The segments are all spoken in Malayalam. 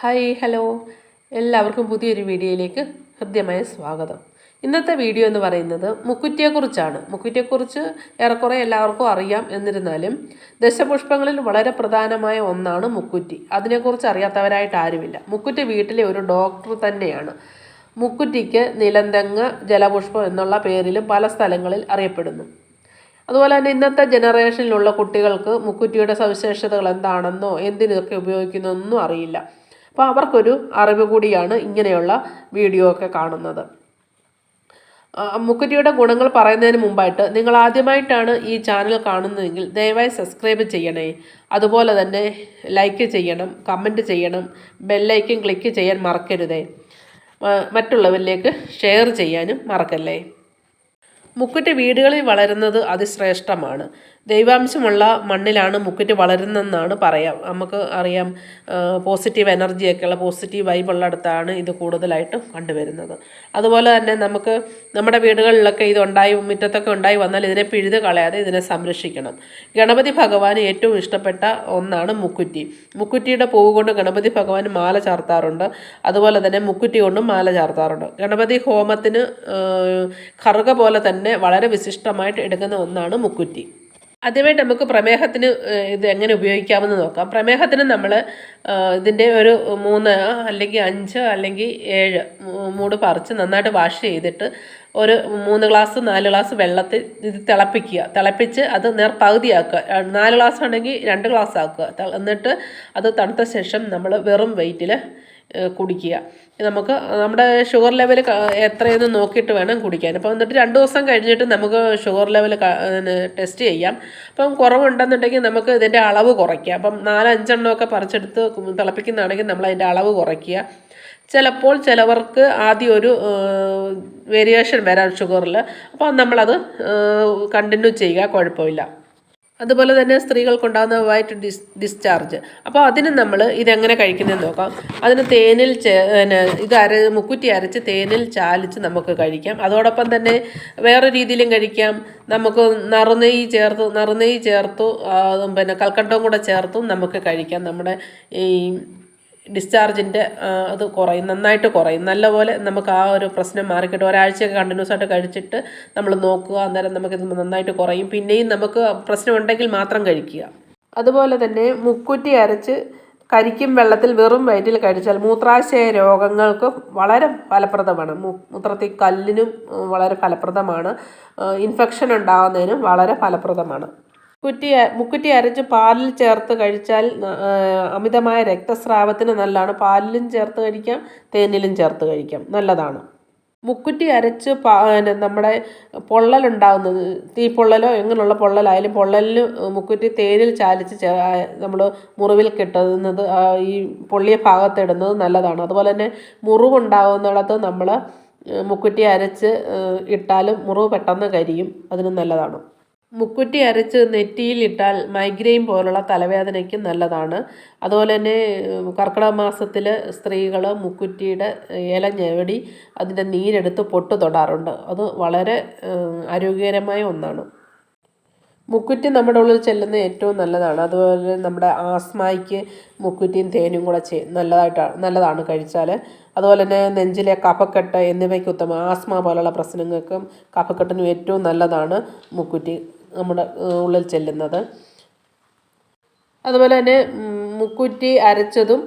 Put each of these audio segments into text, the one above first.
Hi hello. എല്ലാവർക്കും പുതിയൊരു വീഡിയോയിലേക്ക് ഹൃദ്യമായ സ്വാഗതം. ഇന്നത്തെ വീഡിയോ എന്ന് പറയുന്നത് മുക്കുറ്റിയെക്കുറിച്ചാണ്. മുക്കുറ്റിയെക്കുറിച്ച് ഏറെക്കുറെ എല്ലാവർക്കും അറിയാം. എന്നിരുന്നാലും ദശപുഷ്പങ്ങളിൽ വളരെ പ്രധാനമായ ഒന്നാണ് മുക്കുറ്റി. അതിനെക്കുറിച്ച് അറിയാത്തവരായിട്ട് ആരുമില്ല. മുക്കുറ്റി വീട്ടിലെ ഒരു ഡോക്ടർ തന്നെയാണ്. മുക്കുറ്റിക്ക് നിലന്തങ്ങ് ജലപുഷ്പം എന്നുള്ള പേരിലും പല സ്ഥലങ്ങളിൽ അറിയപ്പെടുന്നു. അതുപോലെ തന്നെ ഇന്നത്തെ ജനറേഷനിലുള്ള കുട്ടികൾക്ക് മുക്കുറ്റിയുടെ സവിശേഷതകൾ എന്താണെന്നോ എന്തിനൊക്കെ ഉപയോഗിക്കുന്നൊന്നും അറിയില്ല. അപ്പോൾ അവർക്കൊരു അറിവ് കൂടിയാണ് ഇങ്ങനെയുള്ള വീഡിയോ ഒക്കെ കാണുന്നത്. മുക്കുറ്റിയുടെ ഗുണങ്ങൾ പറയുന്നതിന് മുമ്പായിട്ട് നിങ്ങൾ ആദ്യമായിട്ടാണ് ഈ ചാനൽ കാണുന്നതെങ്കിൽ ദയവായി സബ്സ്ക്രൈബ് ചെയ്യണേ. അതുപോലെ തന്നെ ലൈക്ക് ചെയ്യണം കമന്റ് ചെയ്യണം ബെല്ലൈക്കൻ ക്ലിക്ക് ചെയ്യാൻ മറക്കരുതേ. മറ്റുള്ളവരിലേക്ക് ഷെയർ ചെയ്യാനും മറക്കല്ലേ? മുക്കുറ്റി വീടുകളിൽ വളരുന്നത് അതിശ്രേഷ്ഠമാണ്. ദൈവാംശമുള്ള മണ്ണിലാണ് മുക്കുറ്റി വളരുന്നതെന്നാണ് പറയാം. നമുക്ക് അറിയാം പോസിറ്റീവ് എനർജിയൊക്കെയുള്ള പോസിറ്റീവ് വൈബുള്ളിടത്താണ് ഇത് കൂടുതലായിട്ടും കണ്ടുവരുന്നത്. അതുപോലെ തന്നെ നമുക്ക് നമ്മുടെ വീടുകളിലൊക്കെ ഇത് ഉണ്ടായി മുറ്റത്തൊക്കെ ഉണ്ടായി വന്നാൽ ഇതിനെ പിഴുത് കളയാതെ ഇതിനെ സംരക്ഷിക്കണം. ഗണപതി ഭഗവാൻ ഏറ്റവും ഇഷ്ടപ്പെട്ട ഒന്നാണ് മുക്കുറ്റി. മുക്കുറ്റിയുടെ പൂവ് കൊണ്ട് ഗണപതി ഭഗവാൻ മാല ചാർത്താറുണ്ട്. അതുപോലെ തന്നെ മുക്കുറ്റി കൊണ്ടും മാല ചാർത്താറുണ്ട്. ഗണപതി ഹോമത്തിന് കറുക പോലെ തന്നെ വളരെ വിശിഷ്ടമായിട്ട് എടുക്കുന്ന ഒന്നാണ് മുക്കുറ്റി. ആദ്യമായിട്ട് നമുക്ക് പ്രമേഹത്തിന് ഇത് എങ്ങനെ ഉപയോഗിക്കാമെന്ന് നോക്കാം. പ്രമേഹത്തിന് നമ്മൾ ഇതിന്റെ ഒരു മൂന്ന് അല്ലെങ്കിൽ അഞ്ച് അല്ലെങ്കിൽ ഏഴ് മൂട് പറിച്ച് നന്നായിട്ട് വാഷ് ചെയ്തിട്ട് ഒരു മൂന്ന് ഗ്ലാസ് നാല് ഗ്ലാസ് വെള്ളത്തിൽ ഇത് തിളപ്പിക്കുക. തിളപ്പിച്ച് അത് നേർ പകുതിയാക്കുക. ആ, നാല് ഗ്ലാസ് ആണെങ്കിൽ രണ്ട് ഗ്ലാസ് ആക്കുക. എന്നിട്ട് അത് തണുത്ത ശേഷം നമ്മൾ വെറും വെയിറ്റിൽ കുടിക്കുക. നമുക്ക് നമ്മുടെ ഷുഗർ ലെവൽ എത്രയെന്ന് നോക്കിയിട്ട് വേണം കുടിക്കാൻ. അപ്പോൾ എന്നിട്ട് രണ്ട് ദിവസം കഴിഞ്ഞിട്ട് നമുക്ക് ഷുഗർ ലെവൽ ടെസ്റ്റ് ചെയ്യാം. അപ്പം കുറവുണ്ടെന്നുണ്ടെങ്കിൽ നമുക്ക് ഇതിന്റെ അളവ് കുറയ്ക്കാം അപ്പം നാലഞ്ചെണ്ണമൊക്കെ പറിച്ചെടുത്ത് തിളപ്പിക്കുന്നതാണെങ്കിൽ നമ്മൾ അതിന്റെ അളവ് കുറയ്ക്കുക. ചിലപ്പോൾ ചിലവർക്ക് ആദ്യം ഒരു വേരിയേഷൻ വരാം ഷുഗറിൽ അപ്പോൾ നമ്മളത് കണ്ടിന്യൂ ചെയ്യുക. കുഴപ്പമില്ല. അതുപോലെ തന്നെ സ്ത്രീകൾക്കുണ്ടാകുന്ന വൈറ്റ് ഡിസ് ഡിസ്ചാർജ് അപ്പോൾ അതിന് നമ്മൾ ഇതെങ്ങനെ കഴിക്കുന്നതെന്ന് നോക്കാം. അതിന് തേനിൽ പിന്നെ ഇത് അര മുക്കുറ്റി അരച്ച് തേനിൽ ചാലിച്ച് നമുക്ക് കഴിക്കാം. അതോടൊപ്പം തന്നെ വേറെ രീതിയിലും കഴിക്കാം. നമുക്ക് നറുനെയ്യ് ചേർത്ത് നറുനെയ്യ് ചേർത്തു പിന്നെ കൽക്കണ്ടവും കൂടെ ചേർത്തും നമുക്ക് കഴിക്കാം. നമ്മുടെ ഈ ഡിസ്ചാർജിന്റെ അത് കുറയും നന്നായിട്ട് കുറയും. നല്ലപോലെ നമുക്ക് ആ ഒരു പ്രശ്നം മാറിക്കിട്ടും. ഒരാഴ്ചയൊക്കെ കണ്ടിന്യൂസ് ആയിട്ട് കഴിച്ചിട്ട് നമ്മൾ നോക്കുക അന്നേരം നമുക്കിത് നന്നായിട്ട് കുറയും. പിന്നെയും നമുക്ക് പ്രശ്നം ഉണ്ടെങ്കിൽ മാത്രം കഴിക്കുക. അതുപോലെ തന്നെ മുക്കുറ്റി അരച്ച് കരിക്കും വെള്ളത്തിൽ വെറും വയറ്റിൽ കഴിച്ചാൽ മൂത്രാശയ രോഗങ്ങൾക്ക് വളരെ ഫലപ്രദമാണ്. മൂത്രത്തിൽ കല്ലിനും വളരെ ഫലപ്രദമാണ്. ഇൻഫെക്ഷൻ ഉണ്ടാകുന്നതിനും വളരെ ഫലപ്രദമാണ്. കുറ്റി മുക്കുറ്റി അരച്ച് പാലിൽ ചേർത്ത് കഴിച്ചാൽ അമിതമായ രക്തസ്രാവത്തിന് നല്ലതാണ്. പാലിലും ചേർത്ത് കഴിക്കാം തേനിലും ചേർത്ത് കഴിക്കാം. നല്ലതാണ്. മുക്കുറ്റി അരച്ച് പാ നമ്മുടെ പൊള്ളലുണ്ടാകുന്നത് തീപ്പൊള്ളലോ എങ്ങനെയുള്ള പൊള്ളലായാലും പൊള്ളലിൽ മുക്കുറ്റി തേനിൽ ചാലിച്ച് നമ്മൾ മുറിവിൽ കിട്ടുന്നത് ഈ പൊള്ളിയ ഭാഗത്തിടുന്നത് നല്ലതാണ്. അതുപോലെ തന്നെ മുറിവുണ്ടാകുന്നിടത്ത് നമ്മൾ മുക്കുറ്റി അരച്ച് ഇട്ടാലും മുറിവ് പെട്ടെന്ന് കരിയും. അതിന് നല്ലതാണ്. മുക്കുറ്റി അരച്ച് നെറ്റിയിലിട്ടാൽ മൈഗ്രെയിൻ പോലുള്ള തലവേദനയ്ക്ക് നല്ലതാണ്. അതുപോലെ തന്നെ കർക്കിടക മാസത്തിൽ സ്ത്രീകൾ മുക്കുറ്റിയുടെ ഇല ഞെവടി അതിന്റെ നീരെടുത്ത് പൊട്ട് തൊടാറുണ്ട്. അത് വളരെ ആരോഗ്യകരമായ ഒന്നാണ്. മുക്കുറ്റി നമ്മുടെ ഉള്ളിൽ ചെല്ലുന്ന ഏറ്റവും നല്ലതാണ്. അതുപോലെ നമ്മുടെ ആസ്മയ്ക്ക് മുക്കുറ്റിയും തേനും കൂടെ ചെയ് നല്ലതായിട്ടാണ് നല്ലതാണ് കഴിച്ചാൽ അതുപോലെ തന്നെ നെഞ്ചിലെ കഫക്കെട്ട് എന്നിവയ്ക്ക് ഉത്തമം. ആസ്മ പോലുള്ള പ്രശ്നങ്ങൾക്കും കഫക്കെട്ടിനും ഏറ്റവും നല്ലതാണ് മുക്കുറ്റി. നമ്മുടെ ഉള്ളിൽ ചെല്ലുന്നത്. അതുപോലെ തന്നെ മുക്കുറ്റി അരച്ചതും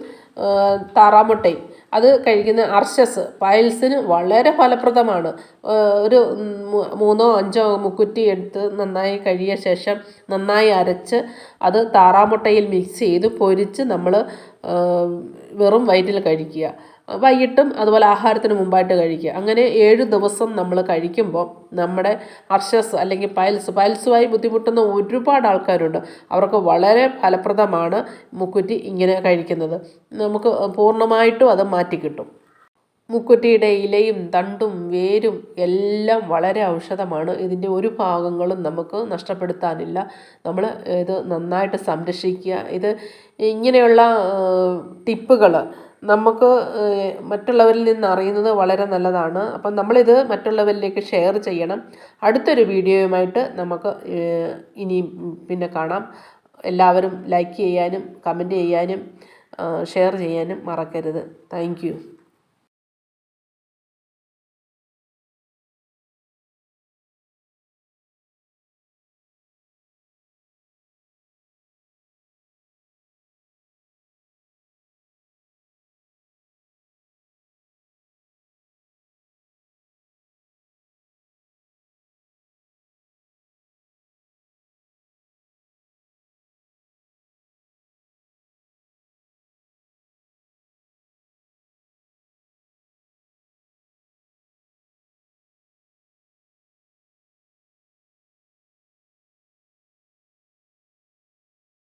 താറാമുട്ടയും. അത് കഴിക്കുന്ന അർശസ് പൈൽസിന് വളരെ ഫലപ്രദമാണ്. ഒരു മൂന്നോ അഞ്ചോ മുക്കുറ്റി എടുത്ത് നന്നായി കഴിയ ശേഷം നന്നായി അരച്ച് അത് താറാമുട്ടയിൽ മിക്സ് ചെയ്ത് പൊരിച്ച് നമ്മൾ വെറും വയറ്റിൽ കഴിക്കുക. വൈകിട്ടും അതുപോലെ ആഹാരത്തിന് മുമ്പായിട്ട് കഴിക്കുക. അങ്ങനെ ഏഴ് ദിവസം നമ്മൾ കഴിക്കുമ്പോൾ നമ്മുടെ അർഷസ് അല്ലെങ്കിൽ പൈൽസ് പൈൽസുമായി ബുദ്ധിമുട്ടുന്ന ഒരുപാട് ആൾക്കാരുണ്ട്. അവർക്ക് വളരെ ഫലപ്രദമാണ് മുക്കുറ്റി ഇങ്ങനെ കഴിക്കുന്നത്. നമുക്ക് പൂർണമായിട്ടും അത് മാറ്റിക്കിട്ടും മുക്കുറ്റിയുടെ ഇലയും തണ്ടും വേരും എല്ലാം വളരെ ഔഷധമാണ്. ഇതിന്റെ ഒരു ഭാഗങ്ങളും നമുക്ക് നഷ്ടപ്പെടുത്താനില്ല. നമ്മൾ ഇത് നന്നായിട്ട് സംരക്ഷിക്കുക. ഇത് ഇങ്ങനെയുള്ള ടിപ്പുകൾ നമുക്ക് മറ്റുള്ളവരിൽ നിന്ന് അറിയുന്നത് വളരെ നല്ലതാണ്. അപ്പം നമ്മളിത് മറ്റുള്ളവരിലേക്ക് ഷെയർ ചെയ്യണം. അടുത്തൊരു വീഡിയോയുമായിട്ട് നമുക്ക് ഇനിയും ഇനി പിന്നെ കാണാം. എല്ലാവരും ലൈക്ക് ചെയ്യാനും കമന്റ് ചെയ്യാനും ഷെയർ ചെയ്യാനും മറക്കരുത്. താങ്ക്